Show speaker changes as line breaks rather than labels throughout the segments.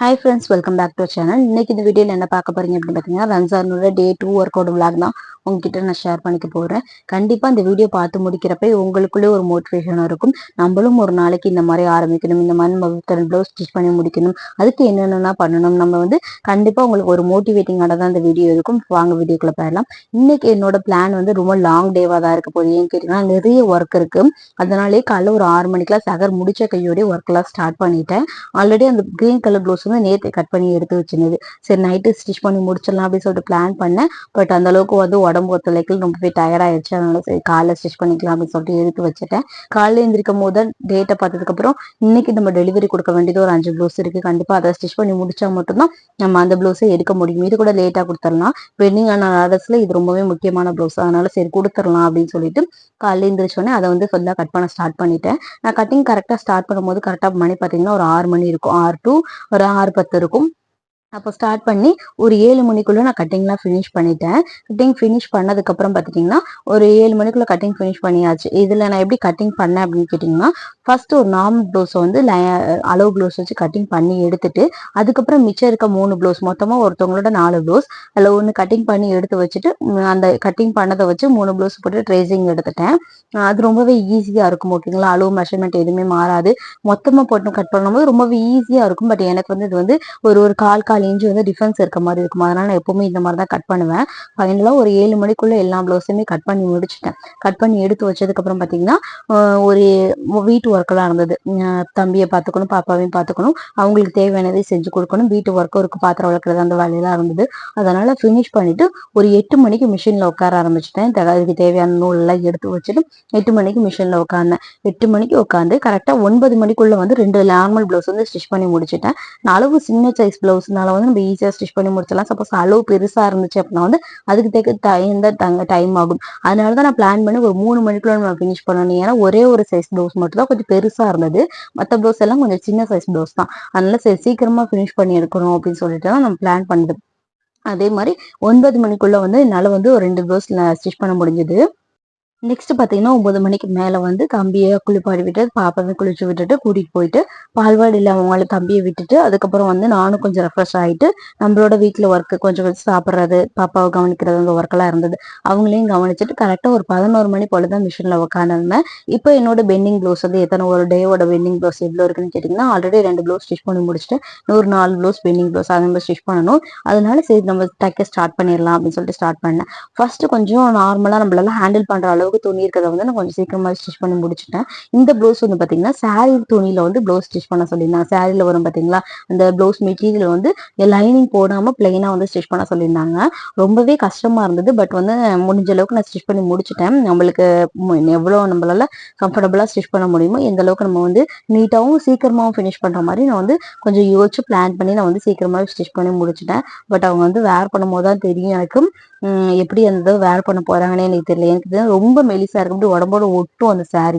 Hi friends welcome back to channel இன்னைக்கு இந்த வீடியோவில் என்ன பார்க்க போறீங்க அப்படின்னு பார்த்தீங்கன்னா ரம்ஜானோட day two work out vlog தான் உங்ககிட்ட நான் ஷேர் பண்ணிக்க போகிறேன் கண்டிப்பாக இந்த வீடியோ பார்த்து முடிக்கிறப்ப உங்களுக்குள்ளே ஒரு மோட்டிவேஷன் இருக்கும். நம்மளும் ஒரு நாளைக்கு இந்த மாதிரி ஆரம்பிக்கணும். இந்த மாதிரி நம்ம ப்ளவுஸ் ஸ்டிச் பண்ணி முடிக்கணும். அதுக்கு என்னென்னா பண்ணணும்? நம்ம வந்து கண்டிப்பாக உங்களுக்கு ஒரு மோட்டிவேட்டிங்காக தான் இந்த வீடியோ இருக்கும். வாங்க வீடியோக்குள்ளே போயிடலாம். இன்னைக்கு என்னோட பிளான் வந்து ரொம்ப லாங் டேவாக தான் இருக்க போகுது. ஏன்னு கேட்டிங்கன்னா நிறைய ஒர்க் இருக்கு. அதனாலே காலைல ஒரு ஆறு மணிக்கெல்லாம் சகர் முடிச்ச கையோடய ஒர்க்லாம் ஸ்டார்ட் பண்ணிட்டேன். ஆல்ரெடி அந்த கிரீன் கலர் ப்ளவுஸ் வந்து நேற்று கட் பண்ணி எடுத்து வச்சிருந்தது. சரி நைட்டு ஸ்டிச் பண்ணி முடிச்சிடலாம் அப்படின்னு சொல்லிட்டு பிளான் பண்ணேன். பட் அந்த அளவுக்கு வந்து உடம்பு ஒத்துழைக்கல். ரொம்பவே டயர்டாயிடுச்சு அதனால சரி காலைல ஸ்டிச் பண்ணிக்கலாம் அப்படின்னு சொல்லிட்டு எடுத்து வச்சுட்டேன். காலையில் எழுந்திரிக்கும் போது டேட்டை பார்த்ததுக்கப்புறம் இன்னைக்கு நம்ம டெலிவரி கொடுக்க வேண்டியது ஒரு அஞ்சு ப்ளவுஸ் இருக்கு. கண்டிப்பாக அதை ஸ்டிச் பண்ணி முடிச்சா மட்டும்தான் நம்ம அந்த ப்ளவுஸை எடுக்க முடியும். இது கூட லேட்டாக கொடுத்துடலாம். பெண்டிங் ஆன ஆர்டர்ஸ்ல இது ரொம்பவே முக்கியமான ப்ளவுஸ் அதனால சரி கொடுத்துடலாம் அப்படின்னு சொல்லிட்டு காலையில் எழுந்திரிச்சோடனே அதை வந்து ஃபுல்லாக கட் பண்ண ஸ்டார்ட் பண்ணிட்டேன். நான் கட்டிங் கரெக்டாக ஸ்டார்ட் பண்ணும்போது கரெக்டாக மணி பார்த்தீங்கன்னா ஒரு ஆறு மணி இருக்கும். ஆறு டு ஒரு ஆறு பத்து இருக்கும். அப்போ ஸ்டார்ட் பண்ணி ஒரு ஏழு மணிக்குள்ள நான் கட்டிங்லாம் ஃபினிஷ் பண்ணிட்டேன். கட்டிங் ஃபினிஷ் பண்ணதுக்கப்புறம் பார்த்துட்டிங்கன்னா ஒரு ஏழு மணிக்குள்ள கட்டிங் ஃபினிஷ் பண்ணியாச்சு. இதில் நான் எப்படி கட்டிங் பண்ணேன் அப்படின்னு கேட்டிங்கன்னா ஃபர்ஸ்ட் ஒரு நார்மல் ப்ளவுஸை வந்து அளவு ப்ளவுஸ் வச்சு கட்டிங் பண்ணி எடுத்துட்டு அதுக்கப்புறம் மிச்சம் இருக்க மூணு ப்ளவுஸ் மொத்தமாக ஒருத்தவங்களோட நாலு ப்ளவுஸ் அதில் ஒன்று கட்டிங் பண்ணி எடுத்து வச்சுட்டு அந்த கட்டிங் பண்ணதை வச்சு மூணு ப்ளவுஸ் போட்டு ட்ரேசிங் எடுத்துட்டேன். அது ரொம்பவே ஈஸியாக இருக்கும் ஓகேங்களா அளவு மெஷர்மெண்ட் எதுவுமே மாறாது. மொத்தமாக போட்டு கட் பண்ணும்போது ரொம்பவே ஈஸியாக இருக்கும் பட் எனக்கு வந்து இது வந்து ஒரு ஒரு கால் கால் இன்ச்சு வந்து டிஃபரன்ஸ் இருக்க மாதிரி இருக்கும். அதனால் நான் எப்பவுமே இந்த மாதிரி தான் கட் பண்ணுவேன். ஃபைனலாக ஒரு ஏழு மணிக்குள்ளே எல்லா ப்ளவுஸுமே கட் பண்ணி முடிச்சிட்டேன். கட் பண்ணி எடுத்து வச்சதுக்கப்புறம் பார்த்தீங்கன்னா ஒரு வீட்டு ஒர்க்கெல்லாம் இருந்தது தம்பியை பார்த்துக்கணும் பாப்பாவையும் பார்த்துக்கணும் அவங்களுக்கு தேவையானதை செஞ்சு கொடுக்கணும். வீட்டு ஒர்க்கும் இருக்குது பாத்திரம் வளர்க்குறது அந்த வேலையெல்லாம் இருந்தது. அதனால் ஃபினிஷ் பண்ணிவிட்டு ஒரு எட்டு மணிக்கு மிஷினில் உட்கார ஆரம்பிச்சிட்டேன். அதுக்கு தேவையான நூலெல்லாம் எடுத்து வச்சுட்டு எட்டு மணிக்கு மிஷினில் உட்காந்தேன் எட்டு மணிக்கு உட்காந்து கரெக்டாக ஒன்பது மணிக்குள்ளே வந்து ரெண்டு நார்மல் ப்ளவுஸ் வந்து ஸ்டிச் பண்ணி முடிச்சிட்டேன். அளவு சின்ன சைஸ் ப்ளவுஸ்னால வந்து நம்ம ஈஸியாக ஸ்டிச் பண்ணி முடிச்சிடலாம். சப்போஸ் அளவு பெருசாக இருந்துச்சு அப்படின்னா வந்து அதுக்கு தேக்க டைம் தான் டைம் ஆகும். அதனால தான் நான் பிளான் பண்ணி ஒரு மூணு மணிக்குள்ள நம்ம ஃபினிஷ் பண்ணணும். ஏன்னா ஒரே ஒரு சைஸ் ப்ளவுஸ் மட்டும் தான் கொஞ்சம் பெருசாக இருந்தது. மற்ற ப்ளவுஸ் எல்லாம் கொஞ்சம் சின்ன சைஸ் ப்ளவுஸ் தான். அதனால சரி சீக்கிரமாக ஃபினிஷ் பண்ணி எடுக்கணும் அப்படின்னு சொல்லிட்டு தான் நம்ம பிளான் பண்ணது. அதே மாதிரி ஒன்பது மணிக்குள்ள வந்து என்னால் வந்து ஒரு ரெண்டு ப்ளவுஸ் ஸ்டிச் பண்ண முடிஞ்சது. நெக்ஸ்ட் பார்த்தீங்கன்னா ஒம்பது மணிக்கு மேலே வந்து தம்பியை குளிப்பாடி விட்டு பாப்பாவை குளிச்சு விட்டுட்டு கூட்டிகிட்டு போயிட்டு பால்வாடியில் அவங்கள தம்பியை விட்டுட்டு அதுக்கப்புறம் வந்து நானும் கொஞ்சம் ரெஃப்ரெஷ் ஆகிட்டு நம்மளோட வீட்டில் ஒர்க்கு கொஞ்சம் கொஞ்சம் சாப்பிட்றது பாப்பாவை கவனிக்கிறது அந்த ஒர்க்கெல்லாம் இருந்தது. அவங்களையும் கவனிச்சுட்டு கரெக்டாக ஒரு பதினோரு மணி போல தான் மிஷினில் உட்காந்துருந்தேன் இப்போ என்னோட பெண்டிங் ப்ளவுஸ் வந்து எத்தனை ஒரு டேவோட பெண்டிங் ப்ளவுஸ் எவ்வளோ இருக்குன்னு கேட்டிங்கன்னா ஆல்ரெடி ரெண்டு ப்ளவுஸ் ஸ்டிச் பண்ணி முடிச்சுட்டு நூறு நாலு ப்ளவுஸ் பெண்டிங் ப்ளவுஸ் அதை மாதிரி ஸ்டிச் பண்ணணும். அதனால சரி நம்ம தைக்க ஸ்டார்ட் பண்ணிடலாம் அப்படின்னு சொல்லிட்டு ஸ்டார்ட் பண்ணேன். ஃபர்ஸ்ட் கொஞ்சம் நார்மலாக நம்மளால ஹேண்டில் பண்ணுற அளவு அளவுக்கு துணி இருக்கிறத வந்து நான் கொஞ்சம் சீக்கிரமாக ஸ்டிச் பண்ணி முடிச்சுட்டேன். இந்த ப்ளவுஸ் வந்து பார்த்தீங்கன்னா சாரீ துணியில் வந்து ப்ளவுஸ் ஸ்டிச் பண்ண சொல்லியிருந்தாங்க. சாரியில் வரும் பார்த்தீங்களா அந்த ப்ளவுஸ் மெட்டீரியல் வந்து லைனிங் போடாமல் பிளெயினாக வந்து ஸ்டிச் பண்ண சொல்லியிருந்தாங்க. ரொம்பவே கஷ்டமாக இருந்தது. பட் வந்து முடிஞ்ச அளவுக்கு நான் ஸ்டிச் பண்ணி முடிச்சுட்டேன். நம்மளுக்கு எவ்வளோ நம்மளால கம்ஃபர்டபுளாக ஸ்டிச் பண்ண முடியுமோ எந்த அளவுக்கு நம்ம வந்து நீட்டாகவும் சீக்கிரமாகவும் ஃபினிஷ் பண்ணுற மாதிரி நான் வந்து கொஞ்சம் யோசிச்சு பிளான் பண்ணி நான் வந்து சீக்கிரமாகவே ஸ்டிச் பண்ணி முடிச்சுட்டேன். பட் அவங்க வந்து வேர் பண்ணும்போது தான் தெரியும் எனக்கு எப்படி அந்த வேர் பண்ண போறாங்கன்னு எனக்கு தெரியல. எனக்கு ரொம்ப மெலிசா இருக்கும். அப்படி உடம்போட ஒட்டும் அந்த சாரி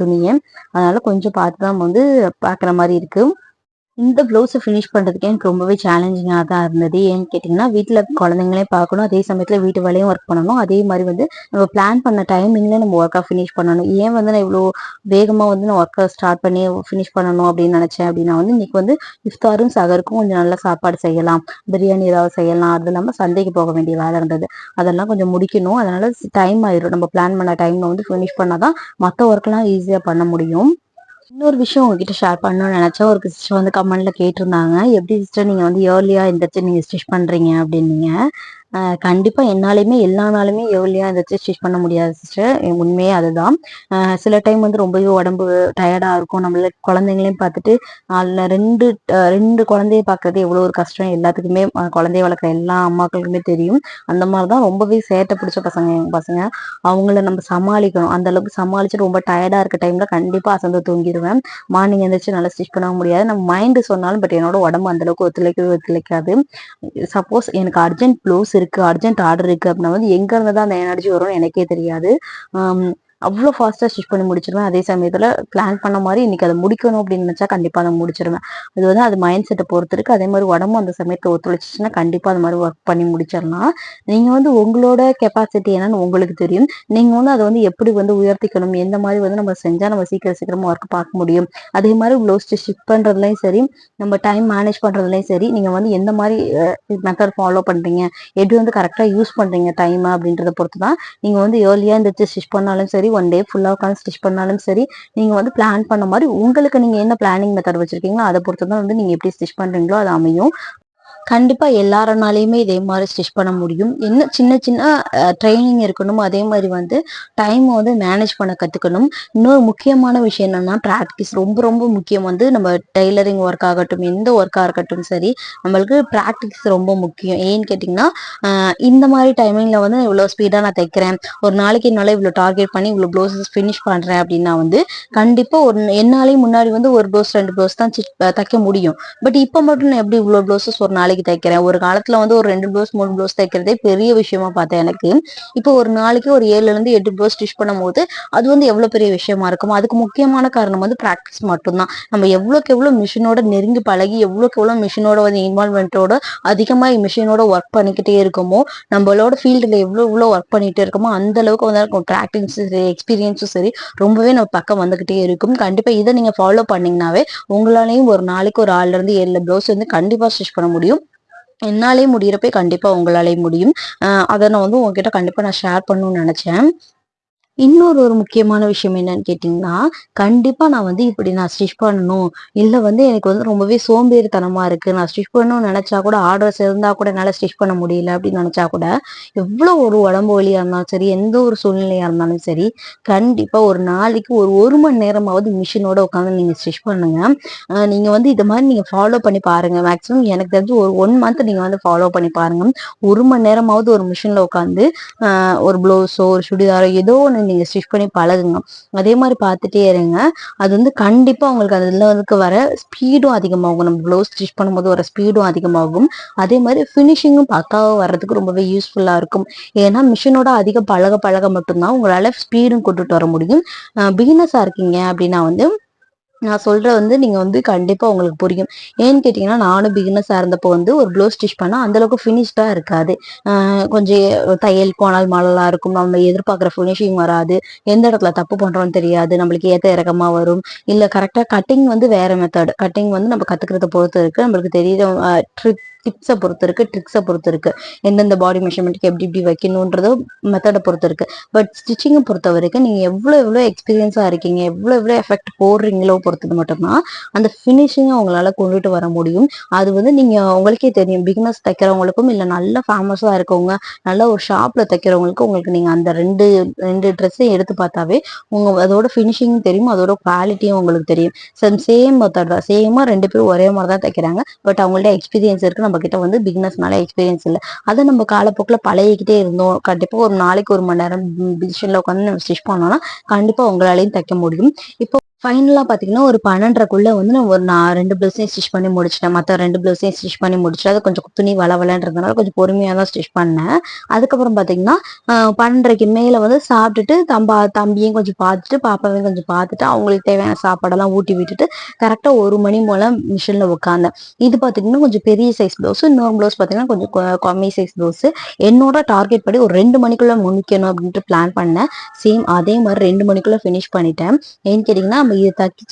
துணியை. அதனால கொஞ்சம் பார்த்து தான் வந்து பாக்குற மாதிரி இருக்கு. இந்த ப்ளவுஸை ஃபினிஷ் பண்ணுறதுக்கு எனக்கு ரொம்பவே சேலஞ்சிங்காக தான் இருந்தது. ஏன்னு கேட்டிங்கன்னா வீட்டில் குழந்தைங்களையும் பார்க்கணும். அதே சமயத்தில் வீட்டு வேலையும் ஒர்க் பண்ணணும். அதே மாதிரி வந்து நம்ம பிளான் பண்ண டைமிங்கில் நம்ம ஒர்க்காக ஃபினிஷ் பண்ணணும். ஏன் வந்து நான் இவ்வளோ வேகமாக வந்து நான் ஒர்க்கை ஸ்டார்ட் பண்ணி ஃபினிஷ் பண்ணணும் அப்படின்னு நினச்சேன் அப்படின்னா வந்து இன்றைக்கி வந்து இஃப்தாரும் சகருக்கும் கொஞ்சம் நல்ல சாப்பாடு செய்யலாம். பிரியாணி ஏதாவது செய்யலாம். அது இல்லாமல் சந்தைக்கு போக வேண்டிய வேலை இருந்தது. அதெல்லாம் கொஞ்சம் முடிக்கணும். அதனால் டைம் ஆயிடும் நம்ம பிளான் பண்ண டைமில் வந்து ஃபினிஷ் பண்ணால் தான் மற்ற ஒர்க்லாம் ஈஸியாக பண்ண முடியும். இன்னொரு விஷயம் உங்ககிட்ட ஷேர் பண்ணணும்னு நினைச்சா ஒரு சிஸ்டர் வந்து கமெண்ட்ல கேட்டிருந்தாங்க. எப்படி சிஸ்டர் நீங்க வந்து ஏர்லியா எந்திரிச்சு நீங்க ஸ்டிச் பண்றீங்க? அப்படின்னீங்க. கண்டிப்பா என்னாலையுமே எல்லா நாளுமே ஏர்லியா எந்திரிச்சு ஸ்டிச் பண்ண முடியாது சிஸ்டர் உண்மையே அதுதான். சில டைம் வந்து ரொம்பவே உடம்பு டயர்டா இருக்கும். நம்மள குழந்தைங்களையும் பார்த்துட்டு அதில் ரெண்டு ரெண்டு குழந்தைய பார்க்கறது எவ்வளோ ஒரு கஷ்டம். எல்லாத்துக்குமே குழந்தைய வளர்க்குற எல்லா அம்மாக்களுக்குமே தெரியும். அந்த மாதிரி தான் ரொம்பவே சேட்டை பிடிச்ச பசங்க எங்கள் பசங்க. அவங்கள நம்ம சமாளிக்கணும். அந்த அளவுக்கு சமாளிச்சு ரொம்ப டயர்டா இருக்க டைம்ல கண்டிப்பா அசந்து தூங்கிடுவேன் மார்னிங் எந்திரிச்சு நல்லா ஸ்டிச் பண்ண முடியாது. நம்ம மைண்டு சொன்னாலும் பட் என்னோட உடம்பு அந்த அளவுக்கு ஒத்துழைக்கவே ஒத்துழைக்காது. சப்போஸ் எனக்கு அர்ஜென்ட் இருக்கு அர்ஜென்ட் ஆர்டர் இருக்கு அப்படின்னா வந்து எங்க இருந்து தான் அந்த எனர்ஜி வரும்னு எனக்கே தெரியாது. அவ்வளோ ஃபாஸ்ட்டாக ஸ்டிச் பண்ணி முடிச்சிருவேன். அதே சமயத்தில் பிளான் பண்ண மாதிரி இன்னைக்கு அதை முடிக்கணும் அப்படின்னு நினச்சா கண்டிப்பாக அதை முடிச்சிருவேன். அது வந்து அது மைண்ட் செட்டை பொறுத்தருக்கு அதே மாதிரி உடம்பும் அந்த சமயத்தை ஒத்துழைச்சிச்சுன்னா கண்டிப்பாக அது மாதிரி ஒர்க் பண்ணி முடிச்சிடலாம். நீங்கள் வந்து உங்களோட கெப்பாசிட்டி என்னன்னு உங்களுக்கு தெரியும். நீங்கள் வந்து அதை வந்து எப்படி வந்து உயர்த்திக்கணும் எந்த மாதிரி வந்து நம்ம செஞ்சால் நம்ம சீக்கிரம் சீக்கிரமாக ஒர்க் பார்க்க முடியும்? அதே மாதிரி ப்ளவுஸ் ஸ்டிச் பண்ணுறதுலையும் சரி நம்ம டைம் மேனேஜ் பண்ணுறதுலையும் சரி நீங்கள் வந்து எந்த மாதிரி மெத்தட் ஃபாலோ பண்ணுறீங்க எப்படி வந்து கரெக்டாக யூஸ் பண்ணுறீங்க டைம் அப்படின்றத பொறுத்து தான் நீங்கள் வந்து ஏர்லியாக இந்த ஸ்டிச் பண்ணாலும் சரி ஒன் டே ஃபுல்லாக உட்காந்து ஸ்டிச் பண்ணாலும் சரி நீங்கள் வந்து பிளான் பண்ண மாதிரி உங்களுக்கு நீங்கள் என்ன பிளானிங் மெத்தட் வச்சிருக்கீங்களோ அதை பொறுத்து தான் வந்து நீங்கள் எப்படி ஸ்டிச் பண்ணுறீங்களோ அது அமையும். கண்டிப்பா எல்லாரனாலையுமே இதே மாதிரி ஸ்டிச் பண்ண முடியும். என்ன சின்ன சின்ன ட்ரைனிங் இருக்கணும் அதே மாதிரி வந்து டைம் வந்து மேனேஜ் பண்ண கத்துக்கணும். இன்னொரு முக்கியமான விஷயம் என்னன்னா ப்ராக்டிஸ் ரொம்ப ரொம்ப முக்கியம். வந்து நம்ம டெய்லரிங் ஒர்க் ஆகட்டும் எந்த ஒர்க்காக இருக்கட்டும் சரி நம்மளுக்கு ப்ராக்டிஸ் ரொம்ப முக்கியம். ஏன்னு கேட்டிங்கன்னா இந்த மாதிரி டைமிங்ல வந்து இவ்வளோ ஸ்பீடாக நான் தைக்கிறேன். ஒரு நாளைக்கு என்னால் இவ்வளோ டார்கெட் பண்ணி இவ்வளோ ப்ளவுசஸ் ஃபினிஷ் பண்ணுறேன் அப்படின்னா வந்து கண்டிப்பாக ஒரு என்னாலையும் முன்னாடி வந்து ஒரு ப்ளவுஸ் ரெண்டு ப்ளவுஸ் தான் தைக்க முடியும். பட் இப்போ மட்டும் நான் எப்படி இவ்வளோ ப்ளவுசஸ் ஒரு நாளைக்கு நாளைக்கு தைக்கிறேன். ஒரு காலத்துல வந்து ஒரு ரெண்டு ப்ளவுஸ் மூணு ப்ளவுஸ் தைக்கிறதே பெரிய விஷயமா பார்த்தேன் எனக்கு. இப்போ ஒரு நாளைக்கு ஒரு ஏழுல இருந்து எட்டு ப்ளவுஸ் ஸ்டிச் பண்ணும் போது அது வந்து எவ்வளவு பெரிய விஷயமா இருக்கும்? அதுக்கு முக்கியமான காரணம் வந்து ப்ராக்டிஸ் மட்டும்தான். நம்ம எவ்வளவுக்கு எவ்வளவு மிஷினோட நெருங்கி பழகி எவ்வளவுக்கு எவ்வளவு மிஷினோட வந்து இன்வால்மெண்ட்டோட அதிகமா மிஷினோட ஒர்க் பண்ணிக்கிட்டே இருக்கோமோ நம்மளோட ஃபீல்டுல எவ்வளவு எவ்வளவு ஒர்க் பண்ணிகிட்டே இருக்கோமோ அந்த அளவுக்கு வந்து இருக்கும் சரி எக்ஸ்பீரியன்ஸும் சரி ரொம்பவே நம்ம பக்கம் வந்துகிட்டே இருக்கும். கண்டிப்பா இதை நீங்க ஃபாலோ பண்ணீங்கன்னாவே உங்களாலையும் ஒரு நாளைக்கு ஒரு ஆள்ல இருந்து ஏழு ப்ளவுஸ் வந்து கண்டிப்பா ஸ்டிச் பண்ண முடியும். என்னாலே முடியிறப்ப கண்டிப்பாக உங்களாலே முடியும். அதை நான் வந்து உங்ககிட்ட கண்டிப்பாக நான் ஷேர் பண்ணணும்னு நினச்சேன். இன்னொரு ஒரு முக்கியமான விஷயம் என்னன்னு கேட்டிங்கன்னா கண்டிப்பா நான் வந்து இப்படி நான் ஸ்டிச் பண்ணணும். இல்லை வந்து எனக்கு வந்து ரொம்பவே சோம்பேறித்தனமா இருக்கு. நான் ஸ்டிச் பண்ணணும்னு நினைச்சா கூட ஆர்டர்ஸ் இருந்தா கூட என்னால் ஸ்டிச் பண்ண முடியல அப்படின்னு நினைச்சா கூட எவ்வளோ ஒரு உடம்பு வழியா இருந்தாலும் சரி எந்த ஒரு சூழ்நிலையா இருந்தாலும் சரி கண்டிப்பா ஒரு நாளைக்கு ஒரு ஒரு மணி நேரமாவது மிஷினோட உட்காந்து நீங்க ஸ்டிச் பண்ணுங்க. நீங்க வந்து இது மாதிரி நீங்க ஃபாலோ பண்ணி பாருங்க. மேக்ஸிமம் எனக்கு தெரிஞ்சு ஒரு ஒன் மந்த் நீங்க வந்து ஃபாலோ பண்ணி பாருங்க. ஒரு மணி நேரமாவது ஒரு மிஷின்ல உட்காந்து ஒரு ப்ளவுஸோ ஒரு சுடிதாரோ ஏதோ ஒன்று நீங்க ஸ்டிச் பண்ணி பழகுங்க. அதே மாதிரி பார்த்துட்டே இருங்க. அது வந்து கண்டிப்பாக உங்களுக்கு அதில் வந்து வர ஸ்பீடும் அதிகமாகும். நம்ம ப்ளவுஸ் ஸ்டிச் பண்ணும்போது வர ஸ்பீடும் அதிகமாகும். அதே மாதிரி ஃபினிஷிங்கும் பக்காவாக வர்றதுக்கு ரொம்பவே யூஸ்ஃபுல்லாக இருக்கும். ஏன்னா மிஷினோட அதிக பழக பழக மட்டும்தான் உங்களால் ஸ்பீடும் கொண்டுட்டு வர முடியும். பிகினஸாக இருக்கீங்க அப்படின்னா வந்து நான் சொல்ற வந்து நீங்க வந்து கண்டிப்பா உங்களுக்கு புரியும். ஏன்னு கேட்டீங்கன்னா நானும் பிகினஸா இருந்தப்போ வந்து ஒரு ப்ளவுஸ் ஸ்டிச் பண்ணா அந்த அளவுக்கு இருக்காது. கொஞ்சம் தையல் கோணல் மழலா இருக்கும். நம்ம எதிர்பார்க்குற ஃபினிஷிங் வராது. எந்த இடத்துல தப்பு பண்றோம்னு தெரியாது. நம்மளுக்கு ஏத்த இறக்கமா வரும். இல்ல கரெக்டா கட்டிங் வந்து வேற மெத்தட் கட்டிங் வந்து நம்ம கத்துக்கிறத பொறுத்து இருக்கு. நம்மளுக்கு தெரியுற ட்ரிப் டிப்ஸை பொறுத்து இருக்கு ட்ரிக்ஸை பொறுத்து இருக்கு எந்தெந்த பாடி மெஷர்மெண்ட்டுக்கு எப்படி எப்படி வைக்கணுன்றதோ மெத்தடை பொறுத்து இருக்கு பட் ஸ்டிச்சிங்கை பொறுத்த வரைக்கும் நீங்க எவ்வளோ எவ்வளோ எக்ஸ்பீரியன்ஸாக இருக்கீங்க எவ்வளோ எவ்வளோ எஃபெக்ட் போடுறீங்களோ பொறுத்தது மட்டும்தான் அந்த ஃபினிஷிங்கை உங்களால் கொண்டுட்டு வர முடியும். அது வந்து நீங்க உங்களுக்கே தெரியும். பிகினஸ் தைக்கிறவங்களுக்கும் இல்லை நல்ல ஃபேமஸாக இருக்கவங்க நல்ல ஒரு ஷாப்ல தைக்கிறவங்களுக்கு உங்களுக்கு நீங்க அந்த ரெண்டு ரெண்டு ட்ரெஸ்ஸையும் எடுத்து பார்த்தாவே உங்க அதோட ஃபினிஷிங் தெரியும் அதோட குவாலிட்டியும் உங்களுக்கு தெரியும். சேம் மெத்தட் தான். சேமா ரெண்டு பேரும் ஒரே மாதிரி தான் தைக்கிறாங்க. பட் அவங்கள்ட்ட எக்ஸ்பீரியன்ஸ் இருக்கு நம்ம கிட்ட வந்து பிகினர்ஸ்னால எக்ஸ்பீரியன்ஸ் இல்லை. அதை நம்ம காலப்போக்கில் பழகிக்கிட்டே இருந்தோம். கண்டிப்பா ஒரு நாளைக்கு ஒரு மணி நேரம் பிசிஷன்ல உட்காந்து நம்ம ஸ்டிச் பண்ணோம்னா கண்டிப்பா உங்களாலையும் தைக்க முடியும். இப்போ ஃபைனலாக பார்த்தீங்கன்னா ஒரு பன்னெண்டரைக்குள்ளே வந்து நான் ஒரு நான் ரெண்டு ப்ளவுஸையும் ஸ்டிச் பண்ணி முடிச்சிட்டேன். மற்ற ரெண்டு ப்ளவுஸையும் ஸ்டிச் பண்ணி முடிச்சுட்டு அது கொஞ்சம் துணி வளவலன்றதுனால கொஞ்சம் பொறுமையாக தான் ஸ்டிச் பண்ணேன். அதுக்கப்புறம் பார்த்தீங்கன்னா பன்னெண்டரைக்கு மேலே வந்து சாப்பிட்டுட்டு தம்பா தம்பியும் கொஞ்சம் பார்த்துட்டு பாப்பாவையும் கொஞ்சம் பார்த்துட்டு அவங்களுக்கு தேவையான சாப்பாடெல்லாம் ஊட்டி விட்டுட்டு கரெக்டாக ஒரு மணி போல் மிஷினில் உட்காந்தேன் இது பார்த்தீங்கன்னா கொஞ்சம் பெரிய சைஸ் ப்ளவுஸ் இன்னொரு ப்ளவுஸ் பார்த்தீங்கன்னா கொஞ்சம் கம்மி சைஸ் ப்ளவுஸ் என்னோட டார்கெட் படி ஒரு ரெண்டு மணிக்குள்ளே முடிக்கணும் அப்படின்ட்டு பிளான் பண்ணேன். சேம் அதே மாதிரி ரெண்டு மணிக்குள்ளே ஃபினிஷ் பண்ணிட்டேன். ஏன்னு கேட்டிங்கன்னா நம்ம இது தச்சு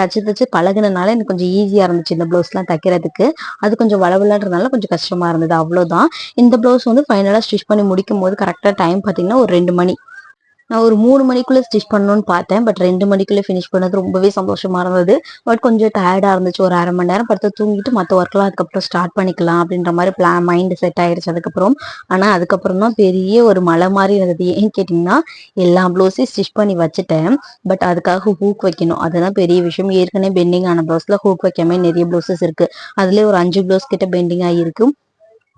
தச்சு தச்சு பழகினனால எனக்கு கொஞ்சம் ஈஸியா இருந்துச்சு இந்த ப்ளவுஸ்லாம் எல்லாம் தைக்கிறதுக்கு. அது கொஞ்சம் வளவலன்றதுனால கொஞ்சம் கஷ்டமா இருந்தது. அவ்வளவுதான். இந்த ப்ளவுஸ் வந்து ஃபைனலா ஸ்டிச் பண்ணி முடிக்கும் போது கரெக்டா டைம் பாத்தீங்கன்னா ஒரு ரெண்டு மணி. நான் ஒரு மூணு மணிக்குள்ளே ஸ்டிச் பண்ணணும்னு பார்த்தேன். பட் ரெண்டு மணிக்குள்ளே ஃபினிஷ் பண்ணது ரொம்பவே சந்தோஷமாக இருந்தது. பட் கொஞ்சம் டயர்டாக இருந்துச்சு. ஒரு அரை மணி நேரம் படுத்து தூங்கிட்டு மற்ற ஒர்க்லாம் அதுக்கப்புறம் ஸ்டார்ட் பண்ணிக்கலாம் அப்படின்ற மாதிரி பிளான் மைண்டு செட் ஆயிடுச்சு அதுக்கப்புறம். ஆனால் அதுக்கப்புறம் தான் பெரிய ஒரு மலை மாதிரி இருந்தது. ஏன்னு கேட்டிங்கன்னா எல்லா ப்ளவுஸையும் ஸ்டிச் பண்ணி வச்சுட்டேன். பட் அதுக்காக ஹூக் வைக்கணும். அதுதான் பெரிய விஷயம். ஏற்கனவே பெண்டிங் ஆன ப்ளவுஸில் ஹூக் வைக்காமல் நிறைய ப்ளவுசஸ் இருக்குது அதுலேயே ஒரு அஞ்சு ப்ளவுஸ் கிட்ட பெண்டிங் ஆகியிருக்கும்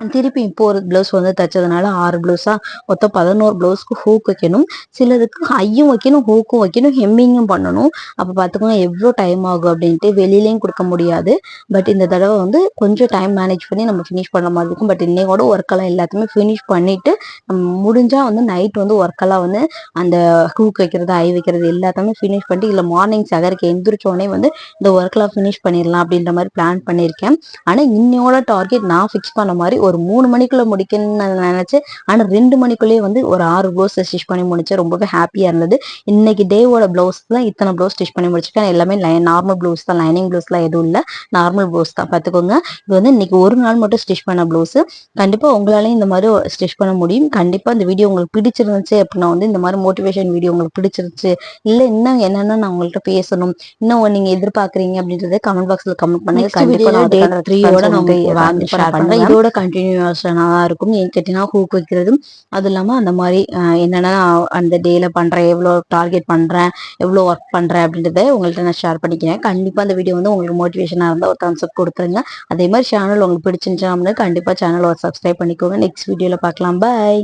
திருப்பி இப்போ ஒரு ப்ளவுஸ் வந்து தைச்சதுனால ஆறு ப்ளவுஸாக மொத்தம் பதினோரு ப்ளவுஸ்க்கு ஹூக் வைக்கணும். சிலதுக்கு ஹையும் வைக்கணும் ஹூக்கும் வைக்கணும் ஹெம்மிங்கும் பண்ணணும். அப்போ பார்த்துக்கோங்க எவ்வளோ டைம் ஆகும் அப்படின்ட்டு வெளியிலையும் கொடுக்க முடியாது. பட் இந்த தடவை வந்து கொஞ்சம் டைம் மேனேஜ் பண்ணி நம்ம ஃபினிஷ் பண்ண மாதிரி இருக்கும். பட் இன்னையோட ஒர்க்கெல்லாம் எல்லாத்தையுமே ஃபினிஷ் பண்ணிட்டு நம்ம முடிஞ்சா வந்து நைட் வந்து ஒர்க்கெல்லாம் வந்து அந்த ஹூக் வைக்கிறது ஐ வைக்கிறது எல்லாத்தையுமே ஃபினிஷ் பண்ணிட்டு இல்லை மார்னிங் சகருக்கு எந்திரிச்சோடனே வந்து இந்த ஒர்க்கெல்லாம் ஃபினிஷ் பண்ணிடலாம் அப்படின்ற மாதிரி பிளான் பண்ணியிருக்கேன் ஆனால் இன்னையோட டார்கெட் நான் ஃபிக்ஸ் பண்ண மாதிரி ஒரு மூணு மணிக்குள்ள முடிக்கணும்னு நான் நினைச்சேன் ஆனா ரெண்டு மணிக்குள்ளேயே வந்து ஒரு ஆறு ப்ளவுஸ் ஸ்டிச் பண்ணி முடிச்சேன் ரொம்பவே ஹாப்பியா இருந்தது. இன்னைக்கு டேவோட ப்ளவுஸ் தான் இத்தனை ப்ளவுஸ் ஸ்டிச் பண்ணி முடிச்சிருக்கேன். எல்லாமே நார்மல் ப்ளவுஸ் தான் லைனிங் ப்ளவுஸ்லாம் எதுவும் இல்லை. நார்மல் ப்ளவுஸ் தான் பார்த்துக்கோங்க. இது வந்து இன்னைக்கு ஒரு நாள் மட்டும் ஸ்டிச் பண்ண ப்ளவுஸ் கண்டிப்பா உங்களாலையும் இந்த மாதிரி ஸ்டிச் பண்ண முடியும். கண்டிப்பா இந்த வீடியோ உங்களுக்கு பிடிச்சிருந்துச்சு அப்படின்னா வந்து இந்த மாதிரி மோட்டிவேஷன் வீடியோ உங்களுக்கு பிடிச்சிருச்சு இல்ல இன்னும் என்னென்ன நான் உங்கள்கிட்ட பேசணும் இன்னும் நீங்க எதிர்பார்க்கறீங்க அப்படின்றத கமெண்ட் பாக்ஸ்ல கமெண்ட் பண்ணுங்க. கண்டிப்பா நான் த்ரீயோட இதோட கண்டினியூஷனாக தான் இருக்கும் ஏன் கேட்டிங்கன்னா ஹூக் வைக்கிறதும் அது இல்லாமல் அந்த மாதிரி என்னென்ன அந்த டேயில் பண்ணுறேன் எவ்வளோ டார்கெட் பண்ணுறேன் எவ்வளோ ஒர்க் பண்ணுறேன் அப்படின்றத உங்கள்கிட்ட நான் ஷேர் பண்ணிக்கிறேன் கண்டிப்பாக அந்த வீடியோ வந்து உங்களுக்கு மோட்டிவேஷனாக இருந்தால் ஒரு thumbs up கொடுத்துருங்க அதே மாதிரி சேனல் உங்களுக்கு பிடிச்சிருந்துச்சு அப்படின்னா கண்டிப்பாக சேனல் ஒரு சப்ஸ்கிரைப் பண்ணிக்கோங்க நெக்ஸ்ட் வீடியோவில் பார்க்கலாம் பாய்